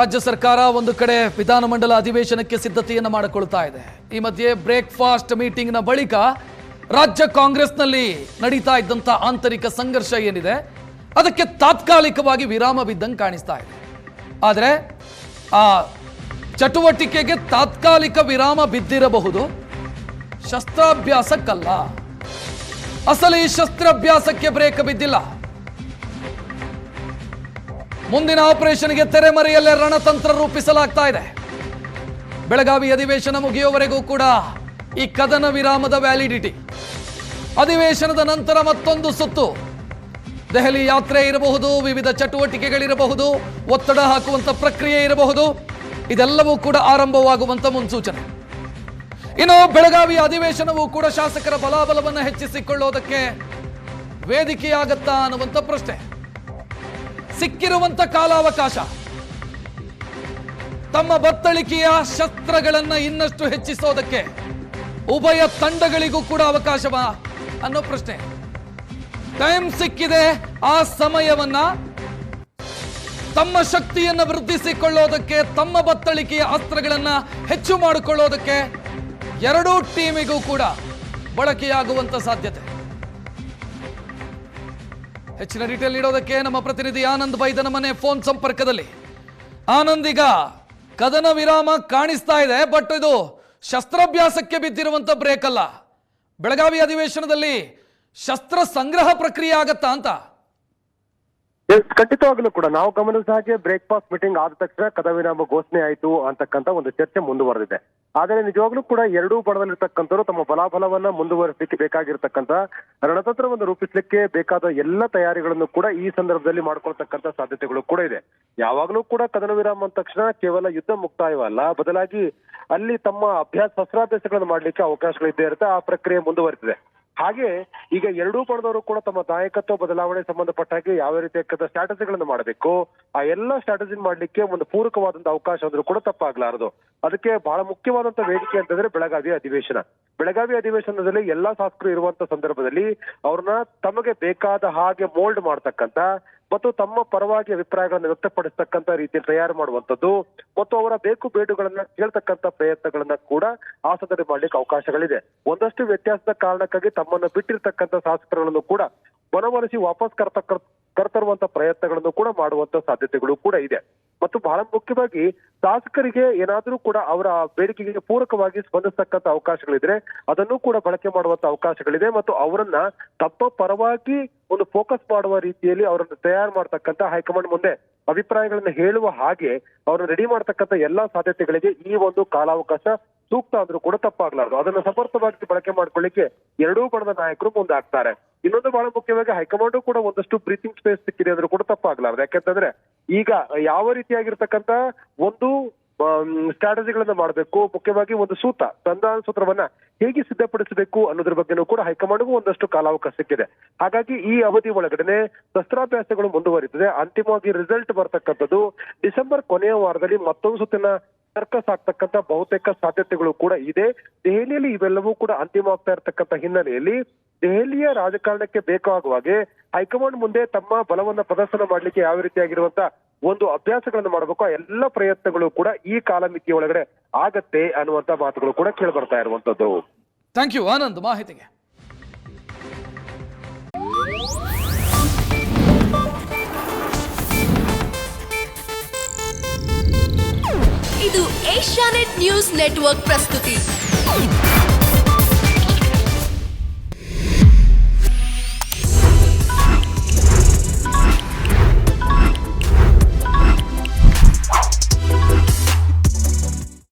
ರಾಜ್ಯ ಸರ್ಕಾರ ಒಂದು ಕಡೆ ವಿಧಾನಮಂಡಲ ಅಧಿವೇಶನಕ್ಕೆ ಸಿದ್ಧತೆಯನ್ನು ಮಾಡಿಕೊಳ್ತಾ ಇದೆ. ಈ ಮಧ್ಯೆ ಬ್ರೇಕ್ಫಾಸ್ಟ್ ಮೀಟಿಂಗ್ನ ಬಳಿಕ ರಾಜ್ಯ ಕಾಂಗ್ರೆಸ್ನಲ್ಲಿ ನಡೀತಾ ಇದ್ದಂಥ ಆಂತರಿಕ ಸಂಘರ್ಷ ಏನಿದೆ, ಅದಕ್ಕೆ ತಾತ್ಕಾಲಿಕವಾಗಿ ವಿರಾಮ ಬಿದ್ದಂಗೆ ಕಾಣಿಸ್ತಾ ಇದೆ. ಆದರೆ ಆ ಚಟುವಟಿಕೆಗೆ ತಾತ್ಕಾಲಿಕ ವಿರಾಮ ಬಿದ್ದಿರಬಹುದು. ಶಸ್ತ್ರಾಭ್ಯಾಸಕ್ಕಲ್ಲ. ಅಸಲಿ ಶಸ್ತ್ರಾಭ್ಯಾಸಕ್ಕೆ ಬ್ರೇಕ್ ಬಿದ್ದಿಲ್ಲ. ಮುಂದಿನ ಆಪರೇಷನ್ಗೆ ತೆರೆಮರೆಯಲ್ಲೇ ರಣತಂತ್ರ ರೂಪಿಸಲಾಗ್ತಾ ಇದೆ. ಬೆಳಗಾವಿ ಅಧಿವೇಶನ ಮುಗಿಯುವವರೆಗೂ ಕೂಡ ಈ ಕದನ ವಿರಾಮದ ವ್ಯಾಲಿಡಿಟಿ. ಅಧಿವೇಶನದ ನಂತರ ಮತ್ತೊಂದು ಸುತ್ತು. ದೆಹಲಿ ಯಾತ್ರೆ ಇರಬಹುದು, ವಿವಿಧ ಚಟುವಟಿಕೆಗಳಿರಬಹುದು, ಒತ್ತಡ ಹಾಕುವಂತ ಪ್ರಕ್ರಿಯೆ ಇರಬಹುದು, ಇದೆಲ್ಲವೂ ಕೂಡ ಆರಂಭವಾಗುವಂತ ಮುನ್ಸೂಚನೆ. ಇನ್ನು ಬೆಳಗಾವಿ ಅಧಿವೇಶನವೂ ಕೂಡ ಶಾಸಕರ ಬಲಾಬಲವನ್ನು ಹೆಚ್ಚಿಸಿಕೊಳ್ಳೋದಕ್ಕೆ ವೇದಿಕೆಯಾಗತ್ತಾ ಅನ್ನುವಂಥ ಪ್ರಶ್ನೆ. ಸಿಕ್ಕಿರುವಂತ ಕಾಲಾವಕಾಶ. ತಮ್ಮ ಬತ್ತಳಿಕೆಯ ಶಸ್ತ್ರಗಳನ್ನ ಇನ್ನಷ್ಟು ಹೆಚ್ಚಿಸೋದಕ್ಕೆ ಉಭಯ ತಂಡಗಳಿಗೂ ಕೂಡ ಅವಕಾಶವಾ ಅನ್ನೋ ಪ್ರಶ್ನೆ. ಟೈಮ್ ಸಿಕ್ಕಿದೆ, ಆ ಸಮಯವನ್ನ ತಮ್ಮ ಶಕ್ತಿಯನ್ನು ವೃದ್ಧಿಸಿಕೊಳ್ಳೋದಕ್ಕೆ, ತಮ್ಮ ಬತ್ತಳಿಕೆಯ ಅಸ್ತ್ರಗಳನ್ನ ಹೆಚ್ಚು ಮಾಡಿಕೊಳ್ಳೋದಕ್ಕೆ ಎರಡೂ ಟೀಮಿಗೂ ಕೂಡ ಬಳಕೆಯಾಗುವಂತ ಸಾಧ್ಯತೆ. ಹೆಚ್ಚಿನ ಡೀಟೇಲ್ ನೀಡೋದಕ್ಕೆ ನಮ್ಮ ಪ್ರತಿನಿಧಿ ಆನಂದ್ ಬೈದನ ಮನೆ ಫೋನ್ ಸಂಪರ್ಕದಲ್ಲಿ. ಆನಂದ್ ಈಗ ಕದನ ವಿರಾಮ ಕಾಣಿಸ್ತಾ ಇದೆ ಬಟ್ ಇದು ಶಸ್ತ್ರಾಭ್ಯಾಸಕ್ಕೆ ಬಿದ್ದಿರುವಂತ ಬ್ರೇಕ್ ಅಲ್ಲ. ಬೆಳಗಾವಿ ಅಧಿವೇಶನದಲ್ಲಿ ಶಸ್ತ್ರ ಸಂಗ್ರಹ ಪ್ರಕ್ರಿಯೆ ಆಗತ್ತಾ ಅಂತ. ಖಂಡಿತವಾಗ್ಲೂ ಕೂಡ. ನಾವು ಗಮನಿಸಿದ ಹಾಗೆ ಬ್ರೇಕ್ಫಾಸ್ಟ್ ಮೀಟಿಂಗ್ ಆದ ತಕ್ಷಣ ಕದವಿರಾಮ ಘೋಷಣೆ ಆಯಿತು ಅಂತಕ್ಕಂತ ಒಂದು ಚರ್ಚೆ ಮುಂದುವರೆದಿದೆ. ಆದರೆ ನಿಜವಾಗ್ಲೂ ಕೂಡ ಎರಡೂ ಬಡದಲ್ಲಿರ್ತಕ್ಕಂಥವ್ರು ತಮ್ಮ ಬಲಾಬಲವನ್ನ ಮುಂದುವರಿಸಲಿಕ್ಕೆ ಬೇಕಾಗಿರ್ತಕ್ಕಂಥ ರಣತಂತ್ರವನ್ನು ರೂಪಿಸಲಿಕ್ಕೆ ಬೇಕಾದ ಎಲ್ಲ ತಯಾರಿಗಳನ್ನು ಕೂಡ ಈ ಸಂದರ್ಭದಲ್ಲಿ ಮಾಡ್ಕೊಳ್ತಕ್ಕಂಥ ಸಾಧ್ಯತೆಗಳು ಕೂಡ ಇದೆ. ಯಾವಾಗಲೂ ಕೂಡ ಕದನ ವಿರಾಮ ಅಂದ ತಕ್ಷಣ ಕೇವಲ ಯುದ್ಧ ಮುಕ್ತಾಯವಲ್ಲ ಬದಲಾಗಿ ಅಲ್ಲಿ ತಮ್ಮ ಅಭ್ಯಾಸ, ಶಸ್ತ್ರಾಭ್ಯಾಸಗಳನ್ನು ಅವಕಾಶಗಳು ಅವಕಾಶಗಳಿದ್ದೇ ಇರುತ್ತೆ. ಆ ಪ್ರಕ್ರಿಯೆ ಮುಂದುವರಿತಿದೆ ಹಾಗೆ ಈಗ ಎರಡೂ ಪಡೆದವರು ಕೂಡ ತಮ್ಮ ನಾಯಕತ್ವ ಬದಲಾವಣೆ ಸಂಬಂಧಪಟ್ಟ ಹಾಗೆ ಯಾವ ರೀತಿಯಾದ ಸ್ಟ್ರಾಟಜಿಗಳನ್ನು ಮಾಡಬೇಕು? ಆ ಎಲ್ಲ ಸ್ಟ್ರಾಟಜಿ ಮಾಡಲಿಕ್ಕೆ ಒಂದು ಪೂರಕವಾದಂತ ಅವಕಾಶ ಅಂದ್ರೂ ಕೂಡ ತಪ್ಪಾಗ್ಲಾರದು. ಅದಕ್ಕೆ ಬಹಳ ಮುಖ್ಯವಾದಂತ ವೇದಿಕೆ ಅಂತಂದ್ರೆ ಬೆಳಗಾವಿ ಅಧಿವೇಶನ. ಬೆಳಗಾವಿ ಅಧಿವೇಶನದಲ್ಲಿ ಎಲ್ಲಾ ಶಾಸಕರು ಇರುವಂತ ಸಂದರ್ಭದಲ್ಲಿ ಅವ್ರನ್ನ ತಮಗೆ ಬೇಕಾದ ಹಾಗೆ ಮೋಲ್ಡ್ ಮಾಡ್ತಕ್ಕಂತ ಮತ್ತು ತಮ್ಮ ಪರವಾಗಿ ಅಭಿಪ್ರಾಯಗಳನ್ನು ವ್ಯಕ್ತಪಡಿಸ್ತಕ್ಕಂತ ರೀತಿಯಲ್ಲಿ ತಯಾರು ಮಾಡುವಂತದ್ದು ಮತ್ತು ಅವರ ಬೇಕು ಬೇಡುಗಳನ್ನ ಕೇಳ್ತಕ್ಕಂತ ಪ್ರಯತ್ನಗಳನ್ನ ಕೂಡ ಆ ಮಾಡ್ಲಿಕ್ಕೆ ಅವಕಾಶಗಳಿದೆ. ಒಂದಷ್ಟು ವ್ಯತ್ಯಾಸದ ಕಾರಣಕ್ಕಾಗಿ ತಮ್ಮನ್ನ ಬಿಟ್ಟಿರ್ತಕ್ಕಂತ ಶಾಸಕರುಗಳನ್ನು ಕೂಡ ಮನವೊಲಿಸಿ ವಾಪಸ್ ಕರ್ತಕ್ಕ ಕರ್ತರುವಂತ ಪ್ರಯತ್ನಗಳನ್ನು ಕೂಡ ಮಾಡುವಂತ ಸಾಧ್ಯತೆಗಳು ಕೂಡ ಇದೆ. ಮತ್ತು ಬಹಳ ಮುಖ್ಯವಾಗಿ ಶಾಸಕರಿಗೆ ಏನಾದರೂ ಕೂಡ ಅವರ ಬೇಡಿಕೆಗೆ ಪೂರಕವಾಗಿ ಸ್ಪಂದಿಸ್ತಕ್ಕಂಥ ಅವಕಾಶಗಳಿದ್ರೆ ಅದನ್ನು ಕೂಡ ಬಳಕೆ ಮಾಡುವಂತ ಅವಕಾಶಗಳಿದೆ ಮತ್ತು ಅವರನ್ನ ತಪ್ಪ ಪರವಾಗಿ ಒಂದು ಫೋಕಸ್ ಮಾಡುವ ರೀತಿಯಲ್ಲಿ ಅವರನ್ನು ತಯಾರು ಮಾಡ್ತಕ್ಕಂಥ ಹೈಕಮಾಂಡ್ ಮುಂದೆ ಅಭಿಪ್ರಾಯಗಳನ್ನ ಹೇಳುವ ಹಾಗೆ ಅವರು ರೆಡಿ ಮಾಡ್ತಕ್ಕಂಥ ಎಲ್ಲಾ ಸಾಧ್ಯತೆಗಳಿಗೆ ಈ ಒಂದು ಕಾಲಾವಕಾಶ ಸೂಕ್ತ ಆದ್ರೂ ಕೂಡ ತಪ್ಪಾಗ್ಲಾರ್ದು. ಅದನ್ನ ಸಮರ್ಥವಾಗಿ ಬಳಕೆ ಮಾಡ್ಕೊಳ್ಳಿಕ್ಕೆ ಎರಡೂ ಬಣದ ನಾಯಕರು ಮುಂದಾಗ್ತಾರೆ. ಇನ್ನೊಂದು ಬಹಳ ಮುಖ್ಯವಾಗಿ ಹೈಕಮಾಂಡ್ ಕೂಡ ಒಂದಷ್ಟು ಬ್ರೀತಿಂಗ್ ಸ್ಪೇಸ್ ಸಿಕ್ಕಿದೆ ಅಂದ್ರೂ ಕೂಡ ತಪ್ಪಾಗ್ಲಾರ್ದು. ಯಾಕೆಂತಂದ್ರೆ ಈಗ ಯಾವ ರೀತಿಯಾಗಿರ್ತಕ್ಕಂಥ ಒಂದು ಸ್ಟ್ರಾಟಜಿಗಳನ್ನ ಮಾಡಬೇಕು, ಮುಖ್ಯವಾಗಿ ಒಂದು ಸೂತ್ರ ಸೂತ್ರವನ್ನ ಹೇಗೆ ಸಿದ್ಧಪಡಿಸಬೇಕು ಅನ್ನೋದ್ರ ಬಗ್ಗೆನೂ ಕೂಡ ಹೈಕಮಾಂಡ್ಗೂ ಒಂದಷ್ಟು ಕಾಲಾವಕಾಶ ಸಿಕ್ಕಿದೆ. ಹಾಗಾಗಿ ಈ ಅವಧಿ ಒಳಗಡೆ ಶಸ್ತ್ರಾಭ್ಯಾಸಗಳು ಮುಂದುವರಿತದೆ. ಅಂತಿಮವಾಗಿ ರಿಸಲ್ಟ್ ಬರ್ತಕ್ಕಂಥದ್ದು ಡಿಸೆಂಬರ್ ಕೊನೆಯ ವಾರದಲ್ಲಿ ಮತ್ತೊಂದು ಸುತ್ತಿನ ಸರ್ಕಸ್ ಆಗ್ತಕ್ಕಂಥ ಬಹುತೇಕ ಸಾಧ್ಯತೆಗಳು ಕೂಡ ಇದೆ. ದೆಹಲಿಯಲ್ಲಿ ಇವೆಲ್ಲವೂ ಕೂಡ ಅಂತಿಮವಾಗ್ತಾ ಇರತಕ್ಕಂಥ ಹಿನ್ನೆಲೆಯಲ್ಲಿ ದೆಹಲಿಯ ರಾಜಕಾರಣಕ್ಕೆ ಬೇಕಾಗುವಾಗೆ ಹೈಕಮಾಂಡ್ ಮುಂದೆ ತಮ್ಮ ಬಲವನ್ನ ಪ್ರದರ್ಶನ ಮಾಡಲಿಕ್ಕೆ ಯಾವ ರೀತಿಯಾಗಿರುವಂತ ಒಂದು ಅಭ್ಯಾಸಗಳನ್ನು ಮಾಡಬೇಕು ಆ ಎಲ್ಲ ಪ್ರಯತ್ನಗಳು ಕೂಡ ಈ ಕಾಲಮಿತಿಯ ಒಳಗಡೆ ಆಗತ್ತೆ ಅನ್ನುವಂತ ಮಾತುಗಳು ಕೂಡ ಕೇಳಿ ಬರ್ತಾ ಇರುವಂತದ್ದು. ಥ್ಯಾಂಕ್ ಯು ಆನಂದ್ ಮಾಹಿತಿಗೆ. ಇದು ಏಷ್ಯಾನೆಟ್ ನ್ಯೂಸ್ ನೆಟ್ವರ್ಕ್ ಪ್ರಸ್ತುತಿ.